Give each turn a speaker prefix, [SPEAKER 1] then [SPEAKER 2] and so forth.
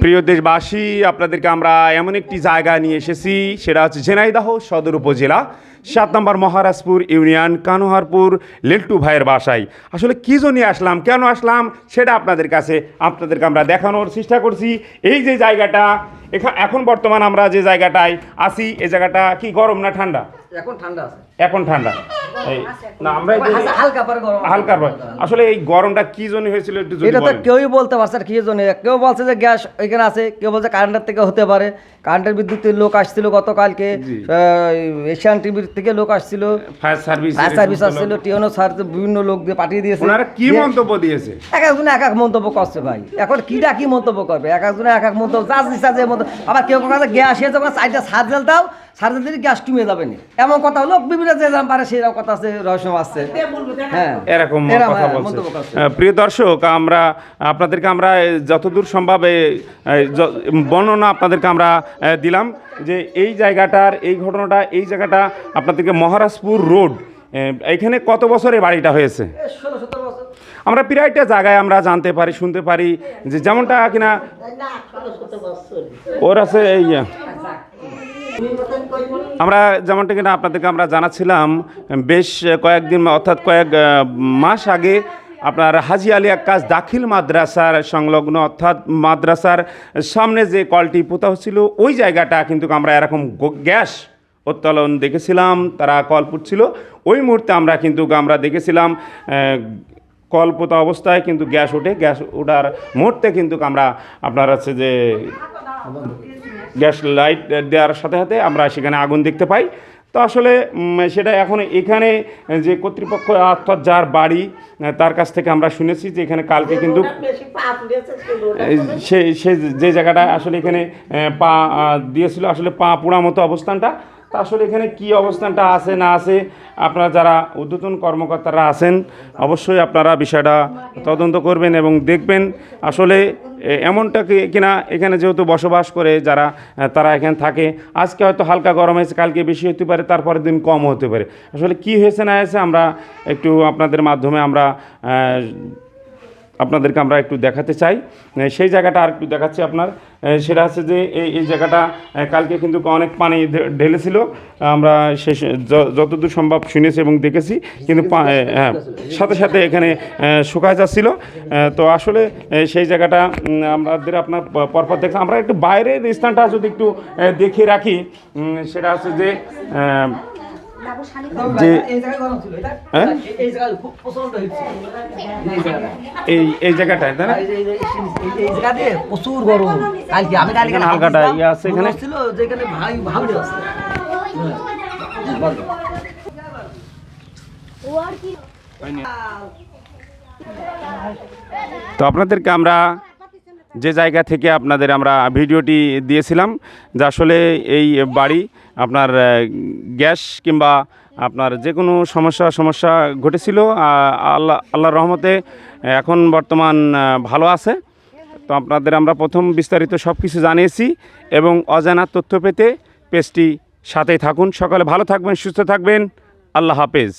[SPEAKER 1] প্রিয় দেশবাসী আপনাদেরকে আমরা এমন একটি জায়গা নিয়ে এসেছি সেটা হচ্ছে ঝিনাইদহ সদর উপজেলা সাত নম্বর মহারাজপুর ইউনিয়ন কানোহারপুর লেল্টু ভাইয়ের বাসায়। আসলে কী জন্য আসলাম কেন আসলাম সেটা আপনাদের কাছে আপনাদেরকে আমরা দেখানোর চেষ্টা করছি। এই যে জায়গাটা এখা- এখন বর্তমান আমরা যে জায়গাটায় আছি এই জায়গাটা কি গরম না ঠান্ডা?
[SPEAKER 2] এখন ঠান্ডা আছে।
[SPEAKER 1] এখন ঠান্ডা। এই না আমরা
[SPEAKER 2] হালকা- পরে গরম।
[SPEAKER 1] হালকা আসলে এই গরমটা কি জন্য হয়েছিল একটু
[SPEAKER 2] এটা তো কেউই বলতে পারছে কি জন্য? কেউ বলছে যে গ্যাস এখানে আছে কেউ বলছে কারেন্টের থেকে হতে পারে। কারেন্টের বিদ্যুতের লোক আসছিল গতকালকে এশিয়ান টিভির থেকে লোক আসছিল।
[SPEAKER 1] ফায়ার সার্ভিস
[SPEAKER 2] ফায়ার সার্ভিস আসছিল টিওনো স্যার বিভিন্ন লোক দিয়ে পাঠিয়ে দিয়েছে।
[SPEAKER 1] ওনারা কি মন্তব্য দিয়েছে?
[SPEAKER 2] এক একজনে এক এক মন্তব্য করছে ভাই। এখন কিটা কি মন্তব্য করবে? এক একজনে এক এক মন্তব্য যা ইচ্ছা যে মন্তব্য। আবার কেউ কাছে গ্যাস এসে যখন সাইডে সার্জেল দাও সার্জেল দিলে গ্যাস কমে যাবে না। এমন কথা হলো বিভিন্ন যে যেরকম পারে সেরকম কথা আছে রহস্য আসছে হ্যাঁ।
[SPEAKER 1] এরকম কথা
[SPEAKER 2] হ্যাঁ,
[SPEAKER 1] বলছে। প্রিয় দর্শক আমরা আপনাদেরকে আমরা যতদূর সম্ভব বর্ণনা আপনাদেরকে আমরা দিলাম যে এই জায়গাটার এই ঘটনাটা এই জায়গাটা আপনাদেরকে মহারাজপুর রোড এখানে কত বছরে বাড়িটা হয়েছে? আমরা প্রায়টা জায়গায় আমরা জানতে পারি শুনতে পারি যে যেমনটা কিনা ওর আছে এই আমরা যেমনটা কিনা আপনাদেরকে আমরা জানাচ্ছিলাম, বেশ কয়েকদিন অর্থাৎ কয়েক মাস আগে আপনার হাজি আলী আক্কাস দাখিল মাদ্রাসার সংলগ্ন অর্থাৎ মাদ্রাসার সামনে যে কলটি পোতা হচ্ছিল, ওই জায়গাটা কিন্তু আমরা এরকম গ্যাস উত্তোলন দেখেছিলাম, তারা কল পুটছিল। ওই মুহূর্তে আমরা কিন্তু আমরা দেখেছিলাম কল পোতা অবস্থায় কিন্তু গ্যাস ওঠে, গ্যাস ওঠার মুহূর্তে কিন্তু আমরা আপনার হচ্ছে যে গ্যাস লাইট দেওয়ার সাথে সাথে আমরা সেখানে আগুন দেখতে পাই। তো আসলে সেটা এখন এখানে যে কর্তৃপক্ষ অর্থাৎ যার বাড়ি, তার কাছ থেকে আমরা শুনেছি যে এখানে কালকে কিন্তু সে সে যে জায়গাটা আসলে এখানে পা দিয়েছিল আসলে পা পোড়া মতো অবস্থানটা। তা আসলে এখানে কি অবস্থানটা আছে, না আছে, আপনারা যারা উদ্যতন কর্মকর্তারা আছেন, অবশ্যই আপনারা বিষয়টা তদন্ত করবেন এবং দেখবেন আসলে এমনটা কি- কিনা এখানে যেহেতু বসবাস করে যারা তারা এখানে থাকে। আজকে হয়তো হালকা গরম হয়েছে, কালকে বেশি হতে পারে, তারপরের দিন কম হতে পারে। আসলে কি হয়েছে, না হয়েছে, আমরা একটু আপনাদের মাধ্যমে আমরা আপনাদেরকে আমরা একটু দেখাতে চাই। সেই জায়গাটা আর একটু দেখাচ্ছি আপনার। সেটা হচ্ছে যে এই এই জায়গাটা কালকে কিন্তু অনেক পানি ঢেলেছিল। আমরা সে যতদূর সম্ভব শুনেছি এবং দেখেছি। কিন্তু হ্যাঁ সাথে সাথে এখানে শুকায় যাচ্ছিল। তো আসলে সেই জায়গাটা আমাদের আপনার পরপর দেখলাম আমরা একটু বাইরের স্থানটা যদি একটু এ, দেখিয়ে রাখি। সেটা হচ্ছে যে যে
[SPEAKER 2] এই জায়গায় গরম ছিল এটা?
[SPEAKER 1] হ্যাঁ?
[SPEAKER 2] এই এই জায়গাটা
[SPEAKER 1] এই এই জায়গাটায় তাই না?
[SPEAKER 2] এই যে- এই যে- এই- এই জায়গাতে প্রচুর গরম। কালকে আমি কালকে
[SPEAKER 1] এখানে হালকাটা ইয়ে আছে এখানে।
[SPEAKER 2] ছিল যেখানে ভাই ভাবলে আছে।
[SPEAKER 1] তো আপনাদেরকে আমরা যে জায়গা থেকে আপনাদের আমরা ভিডিওটি দিয়েছিলাম, যে আসলে এই বাড়ি আপনার গ্যাস কিংবা আপনার যে কোনো সমস্যা সমস্যা ঘটেছিল আল্লাহ, আল্লাহর রহমতে এখন বর্তমান ভালো আছে। তো আপনাদের আমরা প্রথম বিস্তারিত সব কিছু জানিয়েছি এবং অজানা তথ্য পেতে পেজটি সাথেই থাকুন। সকালে ভালো থাকবেন, সুস্থ থাকবেন। আল্লাহ হাফেজ।